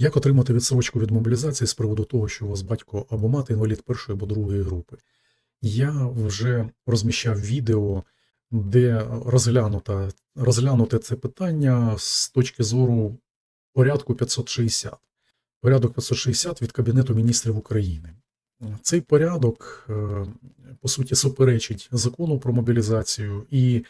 Як отримати відсрочку від мобілізації з приводу того, що у вас батько або мати інвалід першої або другої групи? Я вже розміщав відео, де розглянуто, розглянуте це питання з точки зору порядку 560. Порядок 560 від Кабінету міністрів України. Цей порядок, е, по суті, суперечить закону про мобілізацію, і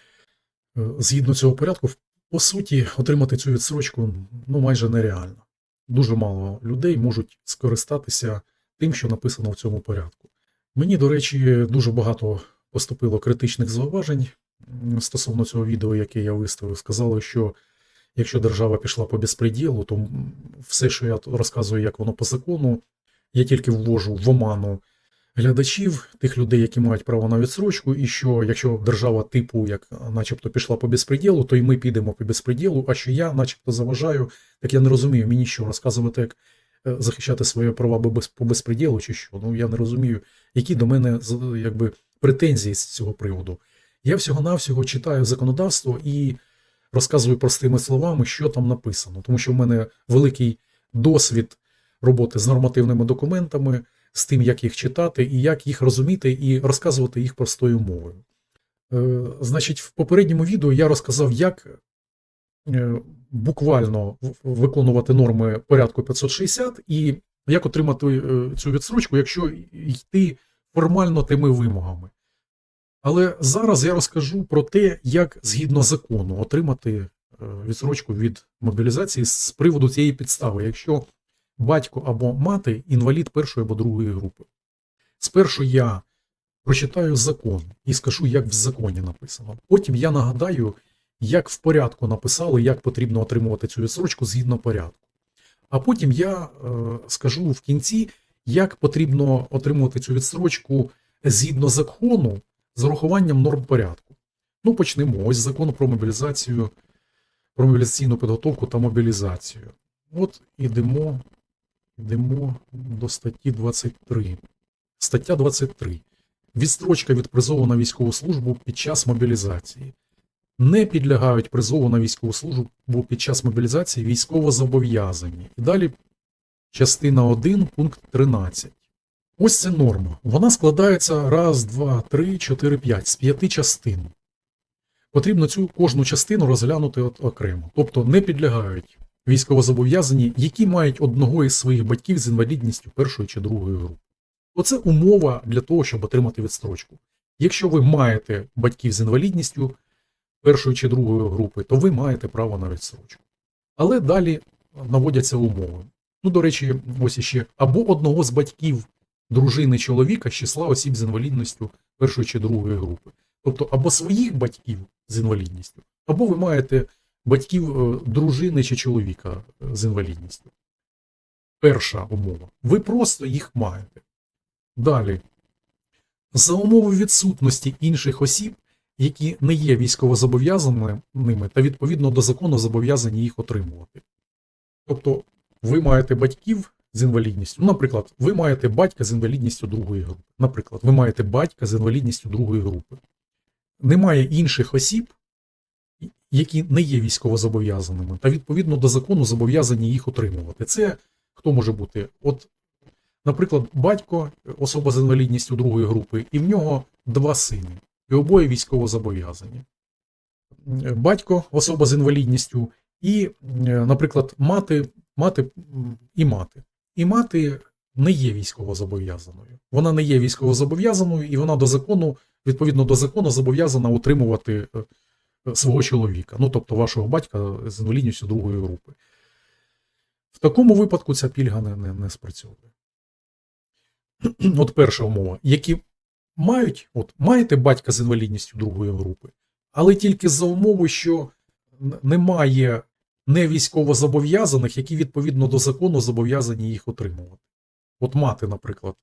е, згідно цього порядку, по суті, отримати цю відсрочку ну, майже нереально дуже мало людей можуть скористатися тим, що написано в цьому порядку. Мені, до речі, дуже багато поступило критичних зауважень стосовно цього відео, яке я виставив. Сказали, що якщо держава пішла по безпреділу, то все, що я розказую, як воно по закону, я тільки ввожу в оману глядачів, тих людей, які мають право на відсрочку, і що якщо держава типу, як начебто пішла по безпреділу, то і ми підемо по безпреділу, а що я, начебто, заважаю, так я не розумію, мені що розказувати, як е, захищати свої права по безпреділу, чи що. Ну я не розумію, які до мене якби претензії з цього приводу. Я всього-навсього читаю законодавство і розказую простими словами, що там написано, тому що в мене великий досвід роботи з нормативними документами, з тим, як їх читати, і як їх розуміти, і розказувати їх простою мовою. Е, значить, в попередньому відео я розказав, як е, буквально виконувати норми порядку 560 і як отримати е, цю відсрочку, якщо йти формально тими вимогами. Але зараз я розкажу про те, як згідно закону отримати відсрочку від мобілізації з приводу цієї підстави, якщо батько або мати інвалід першої або другої групи. Спершу я прочитаю закон і скажу, як в законі написано. Потім я нагадаю, як в порядку написали, як потрібно отримувати цю відсрочку згідно порядку. А потім я е, скажу в кінці, як потрібно отримувати цю відсрочку згідно закону з урахуванням норм порядку. Ну, почнемо. Ось закон про мобілізацію, про мобілізаційну підготовку та мобілізацію. От ідемо, ідемо до статті 23. Стаття 23. Відстрочка від призову на військову службу під час мобілізації. Не підлягають призову на військову службу під час мобілізації військовозобов'язані. І далі частина 1, пункт 13. Ось це норма. Вона складається раз, два, три, чотири, п'ять з п'яти частин. Потрібно цю кожну частину розглянути окремо. Тобто не підлягають військовозобов'язані, які мають одного із своїх батьків з інвалідністю першої чи другої групи. Оце умова для того, щоб отримати відстрочку. Якщо ви маєте батьків з інвалідністю першої чи другої групи, то ви маєте право на відстрочку. Але далі наводяться умови. Ну, до речі, ось іще або одного з батьків дружини чоловіка з числа осіб з інвалідністю першої чи другої групи. Тобто або своїх батьків з інвалідністю, або ви маєте батьків е, дружини чи чоловіка е, з інвалідністю. Перша умова. Ви просто їх маєте. Далі. За умови відсутності інших осіб, які не є військовозобов'язаними та відповідно до закону зобов'язані їх отримувати. Тобто, ви маєте батьків з інвалідністю. Ну, наприклад, ви маєте батька з інвалідністю другої групи. Наприклад, ви маєте батька з інвалідністю другої групи. Немає інших осіб, які не є військовозобов'язаними, та відповідно до закону зобов'язані їх отримувати. Це хто може бути? От, наприклад, батько, особа з інвалідністю другої групи, і в нього два сини, і обоє військовозобов'язані. Батько, особа з інвалідністю, і, е, наприклад, мати, мати і мати. І мати не є військовозобов'язаною. Вона не є військовозобов'язаною, і вона до закону, відповідно до закону, зобов'язана утримувати е, свого чоловіка, ну тобто вашого батька з інвалідністю другої групи. В такому випадку ця пільга не, не, не спрацьовує. От перша умова. Які мають, от маєте батька з інвалідністю другої групи, але тільки за умови, що немає не військовозобов'язаних, які відповідно до закону зобов'язані їх отримувати. От мати, наприклад,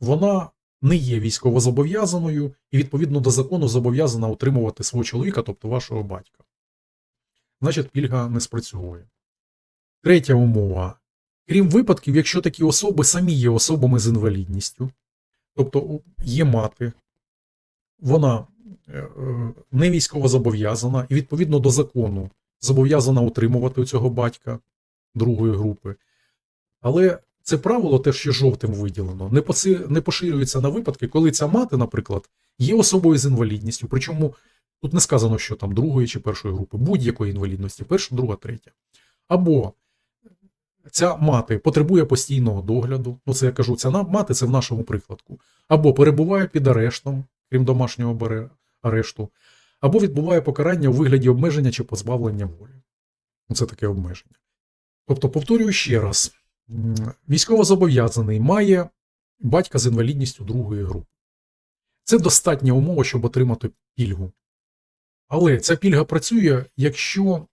вона не є військовозобов'язаною і відповідно до закону зобов'язана утримувати свого чоловіка, тобто вашого батька. Значить, пільга не спрацьовує. Третя умова. Крім випадків, якщо такі особи самі є особами з інвалідністю, тобто є мати, вона е, е, не військовозобов'язана і відповідно до закону зобов'язана утримувати у цього батька другої групи. Але це правило, те, що жовтим виділено, не, поси- не поширюється на випадки, коли ця мати, наприклад, є особою з інвалідністю. Причому тут не сказано, що там другої чи першої групи, будь-якої інвалідності, перша, друга, третя. Або ця мати потребує постійного догляду. Ну, це я кажу, ця мати це в нашому прикладку. Або перебуває під арештом, крім домашнього арешту, або відбуває покарання у вигляді обмеження чи позбавлення волі. Ну, Це таке обмеження. Тобто, повторюю ще раз: військовозобов'язаний має батька з інвалідністю другої групи. Це достатня умова, щоб отримати пільгу. Але ця пільга працює, якщо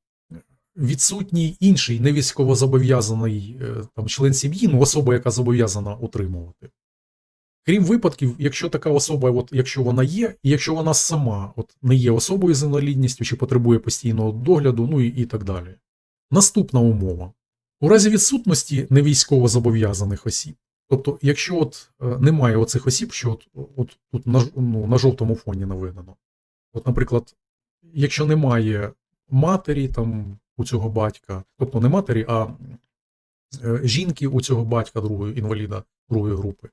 відсутній інший невійськовозобов'язаний е, там, член сім'ї, ну особа, яка зобов'язана утримувати. Крім випадків, якщо така особа, от, якщо вона є, і якщо вона сама от, не є особою з інвалідністю чи потребує постійного догляду, ну і, і так далі. Наступна умова. У разі відсутності невійськовозобов'язаних осіб, тобто, якщо от, е, немає оцих осіб, що от, от тут на, ну, на жовтому фоні наведено. От, наприклад, якщо немає матері там, у цього батька, тобто не матері, а е, жінки у цього батька другої інваліда другої групи.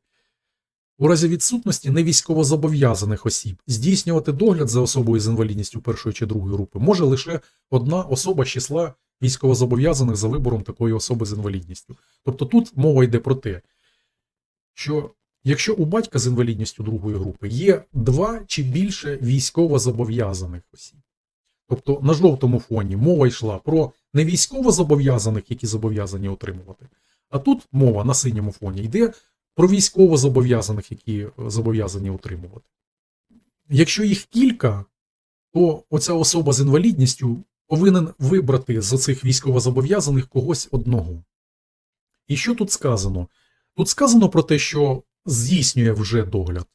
У разі відсутності невійськовозобов'язаних осіб здійснювати догляд за особою з інвалідністю першої чи другої групи може лише одна особа з числа військовозобов'язаних за вибором такої особи з інвалідністю. Тобто тут мова йде про те, що якщо у батька з інвалідністю другої групи є два чи більше військовозобов'язаних осіб, тобто на жовтому фоні мова йшла про не військовозобов'язаних, які зобов'язані отримувати, а тут мова на синьому фоні йде про військовозобов'язаних, які е, зобов'язані утримувати. Якщо їх кілька, то оця особа з інвалідністю повинен вибрати з оцих військовозобов'язаних когось одного. І що тут сказано? Тут сказано про те, що здійснює вже догляд.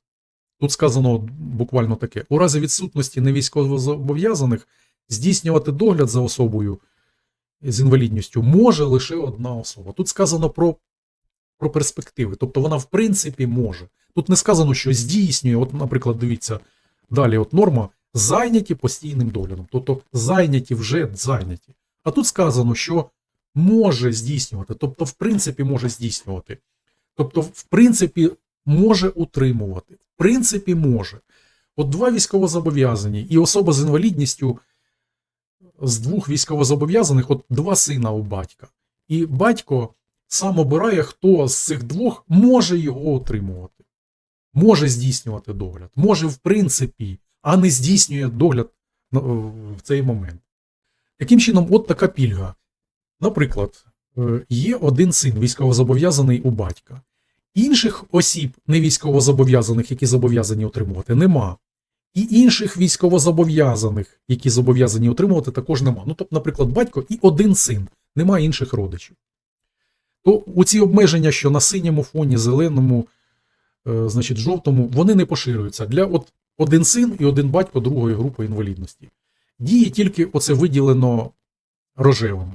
Тут сказано буквально таке: у разі відсутності невійськовозобов'язаних здійснювати догляд за особою з інвалідністю може лише одна особа. Тут сказано про про перспективи. Тобто вона, в принципі, може. Тут не сказано, що здійснює, от, наприклад, дивіться, далі от норма зайняті постійним доглядом. Тобто зайняті вже зайняті. А тут сказано, що може здійснювати, тобто, в принципі, може здійснювати. Тобто, в принципі, може утримувати. В принципі, може. От два військовозобов'язані і особа з інвалідністю з двох військовозобов'язаних, от два сина у батька. І батько сам обирає, хто з цих двох може його отримувати, може здійснювати догляд, може, в принципі, а не здійснює догляд в цей момент. Таким чином, от така пільга. Наприклад, е, є один син військовозобов'язаний у батька. Інших осіб невійськовозобов'язаних, які зобов'язані отримувати, нема. І інших військовозобов'язаних, які зобов'язані отримувати, також нема. Ну, тобто, наприклад, батько і один син, немає інших родичів. То у ці обмеження, що на синьому фоні, зеленому, е, значить, жовтому, вони не поширюються. Для от один син і один батько другої групи інвалідності. Діє тільки оце виділено рожевим.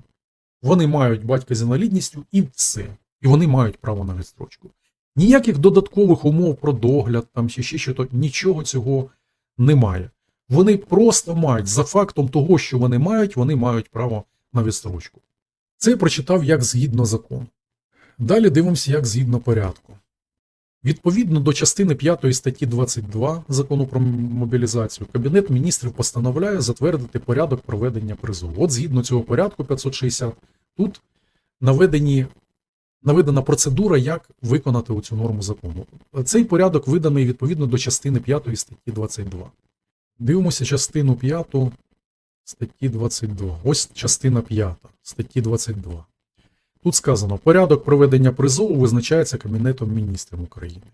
Вони мають батька з інвалідністю і все. І вони мають право на відстрочку. Ніяких додаткових умов про догляд там чи ще що-то, нічого цього немає. Вони просто мають, за фактом того, що вони мають, вони мають право на відстрочку. Це я прочитав як згідно закону. Далі дивимося, як згідно порядку. Відповідно до частини 5 статті 22 закону про мобілізацію, Кабінет міністрів постановляє затвердити порядок проведення призову. От згідно цього порядку 560, тут наведені, наведена процедура, як виконати цю норму закону. Цей порядок виданий відповідно до частини 5 статті 22. Дивимося частину 5 статті 22. Ось частина 5 статті 22. Тут сказано: порядок проведення призову визначається Кабінетом міністрів України.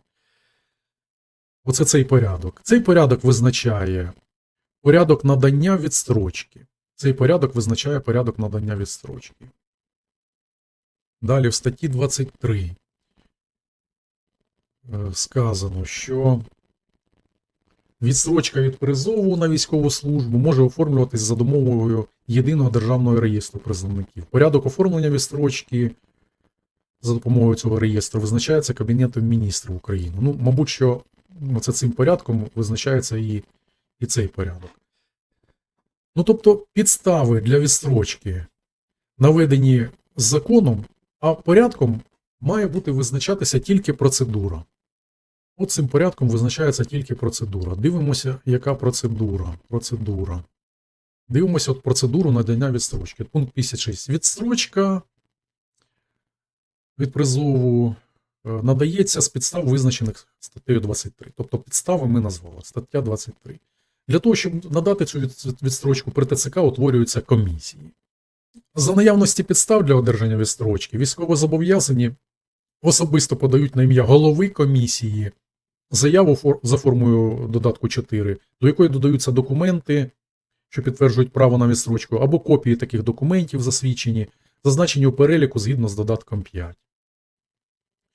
Оце цей порядок. Цей порядок визначає порядок надання відстрочки. Цей порядок визначає порядок надання відстрочки. Далі в статті 23 е, сказано, що відстрочка від призову на військову службу може оформлюватись за домовою єдиного державного реєстру призовників. Порядок оформлення відстрочки за допомогою цього реєстру визначається Кабінетом міністрів України. Ну, мабуть, що це цим порядком визначається і, і цей порядок. Ну, тобто, підстави для відстрочки наведені законом, а порядком має бути визначатися тільки процедура. От цим порядком визначається тільки процедура. Дивимося, яка процедура. Процедура. Дивимося от процедуру надання відстрочки. Пункт 56. Відстрочка від призову е, надається з підстав, визначених статтею 23. Тобто підстави ми назвали. Стаття 23. Для того, щоб надати цю відстрочку при ТЦК, утворюються комісії. За наявності підстав для одержання відстрочки, військовозобов'язані особисто подають на ім'я голови комісії заяву за формою додатку 4, до якої додаються документи, що підтверджують право на відстрочку, або копії таких документів засвідчені, зазначені у переліку згідно з додатком 5.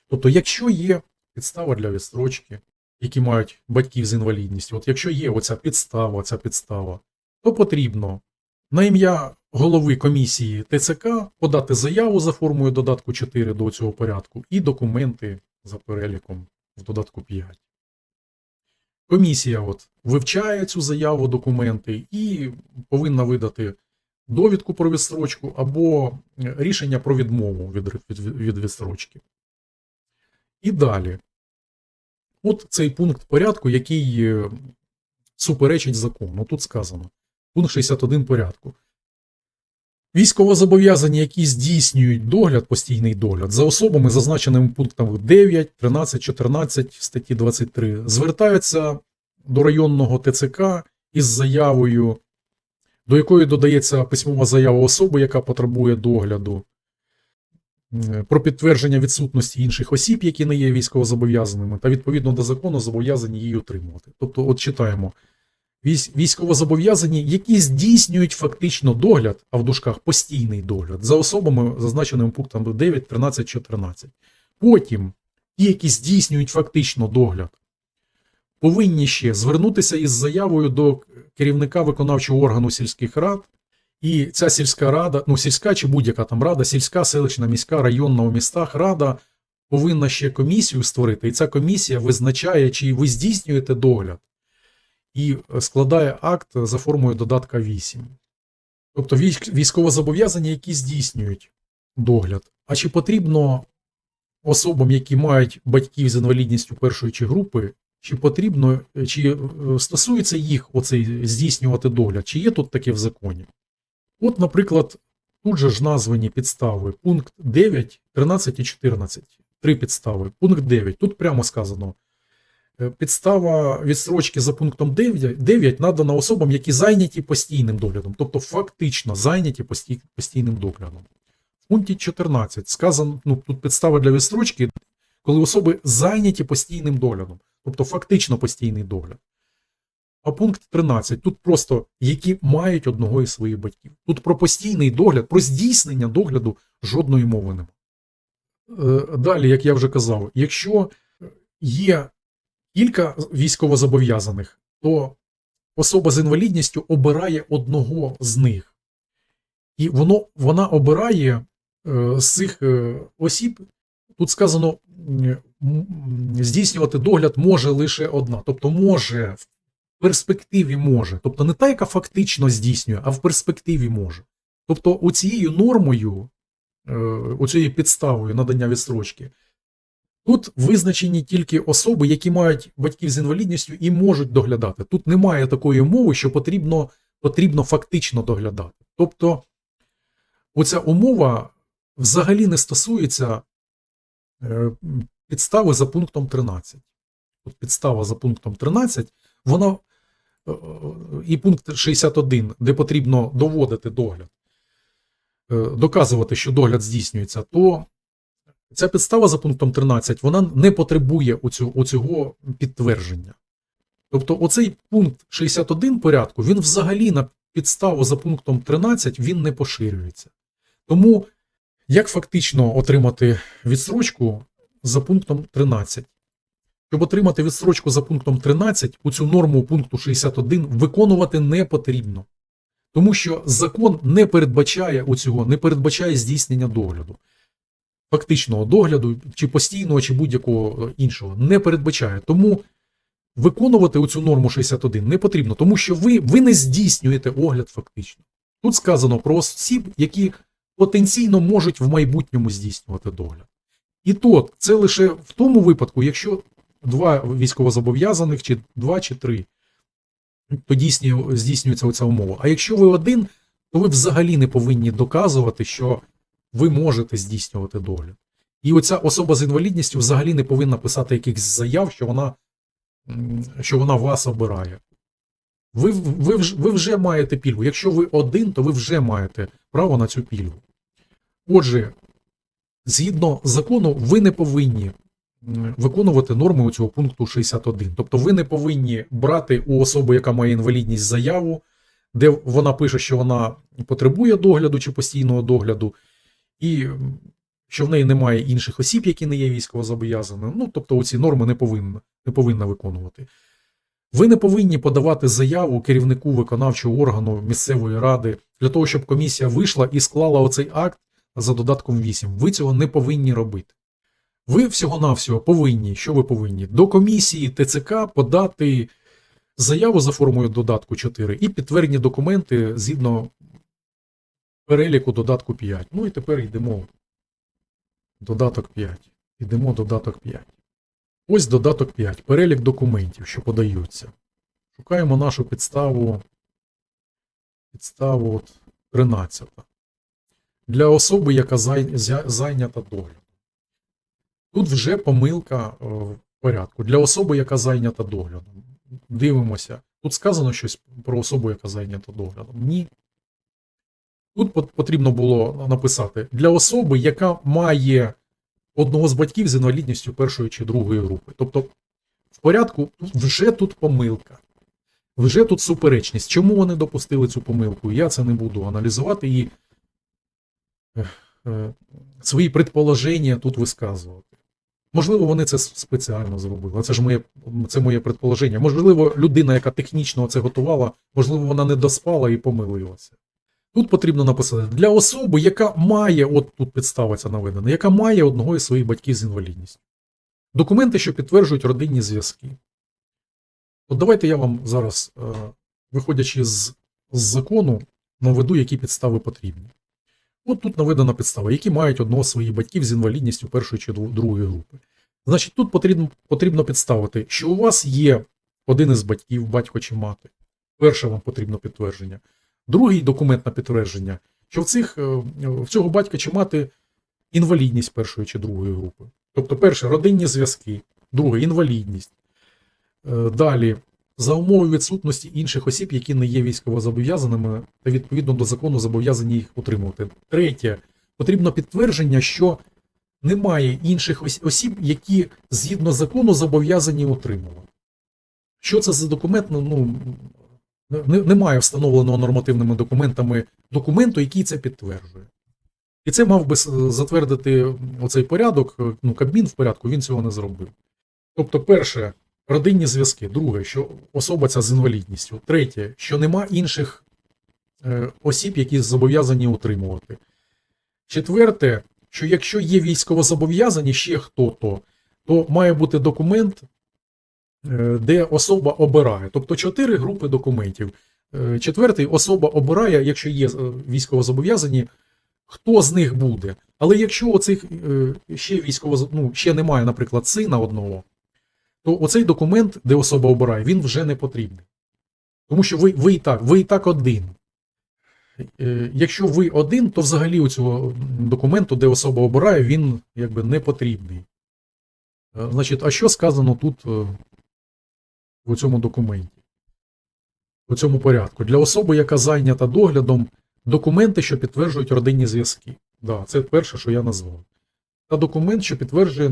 Тобто, якщо є підстава для відстрочки, які мають батьків з інвалідністю, от якщо є оця підстава, ця підстава, то потрібно на ім'я голови комісії ТЦК подати заяву за формою додатку 4 до цього порядку і документи за переліком в додатку 5. Комісія от вивчає цю заяву, документи і повинна видати довідку про відстрочку або е, рішення про відмову від, від, від відстрочки. І далі. От цей пункт порядку, який е, суперечить закону. Тут сказано. Пункт 61 порядку. Військовозобов'язані, які здійснюють догляд, постійний догляд за особами, зазначеними пунктами 9, 13, 14 статті 23, звертаються до районного ТЦК із заявою, до якої додається письмова заява особи, яка потребує догляду, про підтвердження відсутності інших осіб, які не є військовозобов'язаними, та відповідно до закону зобов'язані її отримувати. Тобто, от читаємо. Військ- Військовозобов'язані, які здійснюють фактично догляд, а в дужках постійний догляд, за особами, зазначеними пунктами 9, 13, 14. Потім ті, які здійснюють фактично догляд, повинні ще звернутися із заявою до керівника виконавчого органу сільських рад, і ця сільська рада, ну сільська чи будь-яка там рада, сільська, селищна, міська, районна у містах рада повинна ще комісію створити, і ця комісія визначає, чи ви здійснюєте догляд і складає акт за формою додатка 8. Тобто військ- військовозобов'язані, які здійснюють догляд. А чи потрібно особам, які мають батьків з інвалідністю першої чи групи, чи потрібно, чи е, стосується їх оцей здійснювати догляд, чи є тут таке в законі? От, наприклад, тут же ж названі підстави. Пункт 9, 13 і 14. Три підстави. Пункт 9. Тут прямо сказано. Е, Підстава відстрочки за пунктом 9, 9 надана особам, які зайняті постійним доглядом, тобто фактично зайняті пості- постійним доглядом. В пункті 14 сказано, ну тут підстава для відстрочки, коли особи зайняті постійним доглядом, тобто фактично постійний догляд. А пункт 13 тут просто які мають одного із своїх батьків. Тут про постійний догляд, про здійснення догляду жодної мови немає. Е, Далі, як я вже казав, якщо є кілька військовозобов'язаних, то особа з інвалідністю обирає одного з них. І воно, вона обирає е, з цих е, осіб, тут сказано, здійснювати догляд може лише одна. Тобто може, в перспективі може. Тобто не та, яка фактично здійснює, а в перспективі може. Тобто, оцією нормою, е, оцією підставою надання відстрочки, Тут визначені тільки особи, які мають батьків з інвалідністю і можуть доглядати. Тут немає такої умови, що потрібно, потрібно фактично доглядати. Тобто, оця умова взагалі не стосується е, підстави за пунктом 13. От підстава за пунктом 13, вона е, і пункт 61, де потрібно доводити догляд, е, доказувати, що догляд здійснюється, то Ця підстава за пунктом 13 вона не потребує оцю, оцього підтвердження. Тобто, оцей пункт 61 порядку, він взагалі на підставу за пунктом 13 він не поширюється. Тому як фактично отримати відстрочку за пунктом 13? Щоб отримати відстрочку за пунктом 13, у цю норму пункту 61 виконувати не потрібно. Тому що закон не передбачає оцього, не передбачає здійснення догляду фактичного догляду, чи постійного, чи будь-якого іншого, не передбачає. Тому виконувати оцю норму 61 не потрібно, тому що ви, ви не здійснюєте огляд фактично. Тут сказано про осіб, які потенційно можуть в майбутньому здійснювати догляд. І то це лише в тому випадку, якщо два військовозобов'язаних, чи два, чи три, то дійснює, здійснюється оця умова. А якщо ви один, то ви взагалі не повинні доказувати, що ви можете здійснювати догляд. І оця особа з інвалідністю взагалі не повинна писати якихось заяв, що вона, що вона вас обирає. Ви, ви, ви вже маєте пільгу. Якщо ви один, то ви вже маєте право на цю пільгу. Отже, згідно закону, ви не повинні виконувати норми цього пункту 61. Тобто ви не повинні брати у особи, яка має інвалідність, заяву, де вона пише, що вона потребує догляду чи постійного догляду, і що в неї немає інших осіб, які не є військовозобов'язаними. Ну, тобто, оці норми не повинна, не повинна виконувати. Ви не повинні подавати заяву керівнику виконавчого органу місцевої ради для того, щоб комісія вийшла і склала оцей акт за додатком 8. Ви цього не повинні робити. Ви всього-навсього повинні, що ви повинні? До комісії ТЦК подати заяву за формою додатку 4 і підтвердні документи згідно переліку додатку 5. Ну і тепер йдемо додаток 5. Йдемо додаток 5. Ось додаток 5. Перелік документів, що подаються. Шукаємо нашу підставу. Підставу от 13. Для особи, яка зайнята доглядом. Тут вже помилка е, в порядку. Для особи, яка зайнята доглядом. Дивимося. Тут сказано щось про особу, яка зайнята доглядом. Ні. Тут потрібно було написати для особи, яка має одного з батьків з інвалідністю першої чи другої групи. Тобто, в порядку вже тут помилка. Вже тут суперечність. Чому вони допустили цю помилку? Я це не буду аналізувати і е, свої предположення тут висказувати. Можливо, вони це спеціально зробили. Це ж моє, це моє предположення. Можливо, людина, яка технічно це готувала, можливо, вона не доспала і помилилася. Тут потрібно написати для особи, яка має, от тут підставиться наведена, яка має одного із своїх батьків з інвалідністю. Документи, що підтверджують родинні зв'язки. От давайте я вам зараз, е, виходячи з, з закону, наведу, які підстави потрібні. От тут наведена підстава, які мають одного з своїх батьків з інвалідністю першої чи другої групи. Значить, тут потрібно, потрібно підставити, що у вас є один із батьків, батько чи мати. Перше вам потрібно підтвердження. Другий документ на підтвердження, що в, цих, е, в цього батька чи мати інвалідність першої чи другої групи. Тобто, перше родинні зв'язки, друге інвалідність. Е, Далі, за умови відсутності інших осіб, які не є військовозобов'язаними, та відповідно до закону зобов'язані їх утримувати. Третє, потрібно підтвердження, що немає інших осіб, які згідно закону зобов'язані утримувати. Що це за документ? Ну, немає встановленого нормативними документами документу, який це підтверджує. І це мав би затвердити оцей порядок, ну, Кабмін в порядку, він цього не зробив. Тобто, перше, родинні зв'язки. Друге, що особа ця з інвалідністю. Третє, що нема інших е, осіб, які зобов'язані утримувати. Четверте, що якщо є військовозобов'язані ще хто-то, то має бути документ, де особа обирає. Тобто чотири групи документів. Е, Четвертий особа обирає, якщо є е, військовозобов'язані, хто з них буде. Але якщо оцих е, ще військово, ну, ще немає, наприклад, сина одного, то оцей документ, де особа обирає, він вже не потрібний. Тому що ви, ви і так, ви і так один. Е, Якщо ви один, то взагалі у цього документу, де особа обирає, він якби не потрібний. Е, Значить, а що сказано тут у цьому документі? У цьому порядку? Для особи, яка зайнята доглядом, документи, що підтверджують родинні зв'язки. Да, це перше, що я назвав. Та документ, що підтверджує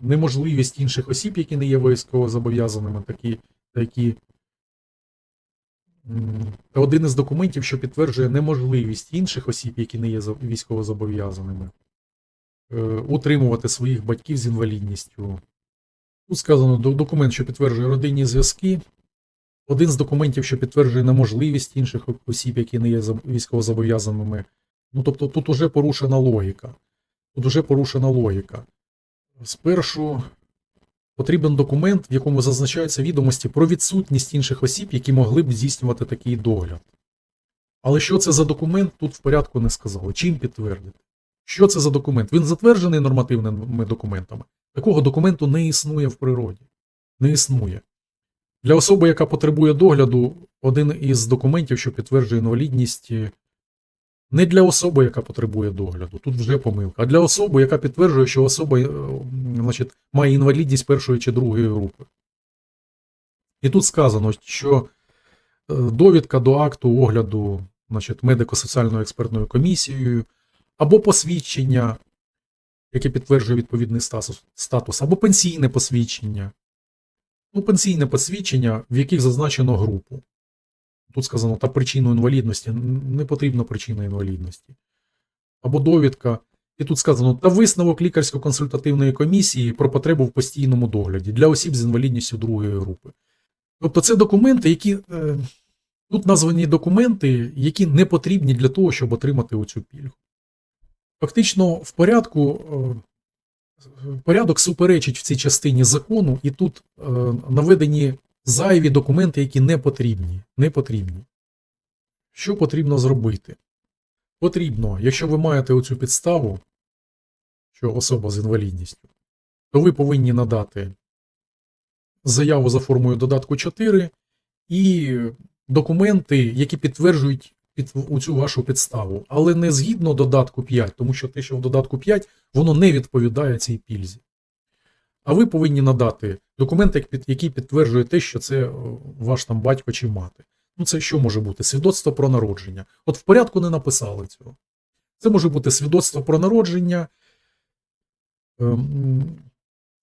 неможливість інших осіб, які не є військовозобов'язаними, такі, такі Та один із документів, що підтверджує неможливість інших осіб, які не є за- військовозобов'язаними, е, утримувати своїх батьків з інвалідністю. Тут сказано документ, що підтверджує родинні зв'язки. Один з документів, що підтверджує неможливість інших осіб, які не є військовозобов'язаними. Ну, тобто тут уже порушена логіка. Тут уже порушена логіка. Спершу Потрібен документ, в якому зазначаються відомості про відсутність інших осіб, які могли б здійснювати такий догляд. Але що це за документ, тут в порядку не сказали. Чим підтвердити? Що це за документ? Він затверджений нормативними документами. Такого документу не існує в природі. Не існує. Для особи, яка потребує догляду, один із документів, що підтверджує інвалідність, е, не для особи, яка потребує догляду, тут вже помилка, а для особи, яка підтверджує, що особа е, значить, має інвалідність першої чи другої групи. І тут сказано, що е, довідка до акту огляду медико-соціальною експертною комісією, або посвідчення, яке підтверджує відповідний статус, статус, або пенсійне посвідчення. Ну, пенсійне посвідчення, в яких зазначено групу. Тут сказано, та причину інвалідності не потрібна причина інвалідності. Або довідка. І тут сказано, та висновок лікарсько-консультативної комісії про потребу в постійному догляді для осіб з інвалідністю другої групи. Тобто це документи, які. Е, тут названі документи, які не потрібні для того, щоб отримати оцю пільгу. Фактично, в порядку. Е, Порядок суперечить в цій частині закону, і тут е, наведені зайві документи, які не потрібні. Не потрібні. Що потрібно зробити? Потрібно, якщо ви маєте оцю підставу, що особа з інвалідністю, то ви повинні надати заяву за формою додатку 4 і документи, які підтверджують під цю вашу підставу, але не згідно додатку 5, тому що те, що в додатку 5, воно не відповідає цій пільзі. А ви повинні надати документ, який підтверджує те, що це ваш там батько чи мати. Ну, це що може бути? Свідоцтво про народження. От в порядку не написали цього. Це може бути свідоцтво про народження. Ем,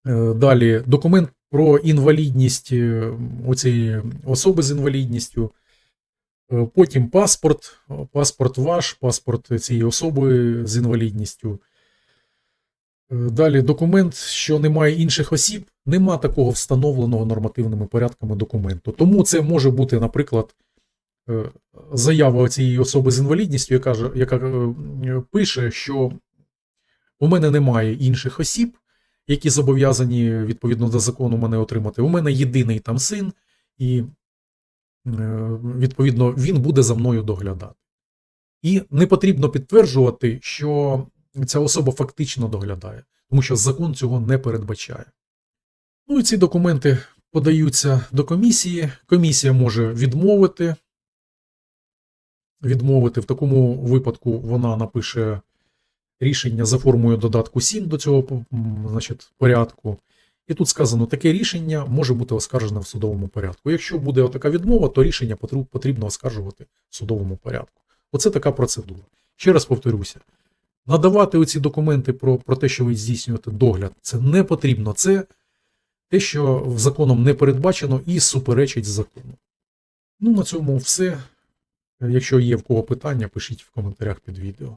е, далі документ про інвалідність оцієї особи з інвалідністю. Е, Потім паспорт, паспорт ваш, паспорт цієї особи з інвалідністю. Е, Далі документ, що немає інших осіб, нема такого встановленого нормативними порядками документу. Тому це може бути, наприклад, е, заява цієї особи з інвалідністю, яка, яка е, пише, що у мене немає інших осіб, які зобов'язані відповідно до закону мене отримати. У мене єдиний там син, і Е, відповідно, він буде за мною доглядати. І не потрібно підтверджувати, що ця особа фактично доглядає, тому що закон цього не передбачає. Ну і ці документи подаються до комісії. Комісія може відмовити. Відмовити в такому випадку вона напише рішення за формою додатку 7 до цього значить, порядку. І тут сказано, таке рішення може бути оскаржене в судовому порядку. Якщо буде така відмова, то рішення потрібно оскаржувати в судовому порядку. Оце така процедура. Ще раз повторюся: надавати оці документи про, про те, що ви здійснюєте догляд, це не потрібно. Це те, що законом не передбачено і суперечить закону. Ну, на цьому все. Якщо є в кого питання, пишіть в коментарях під відео.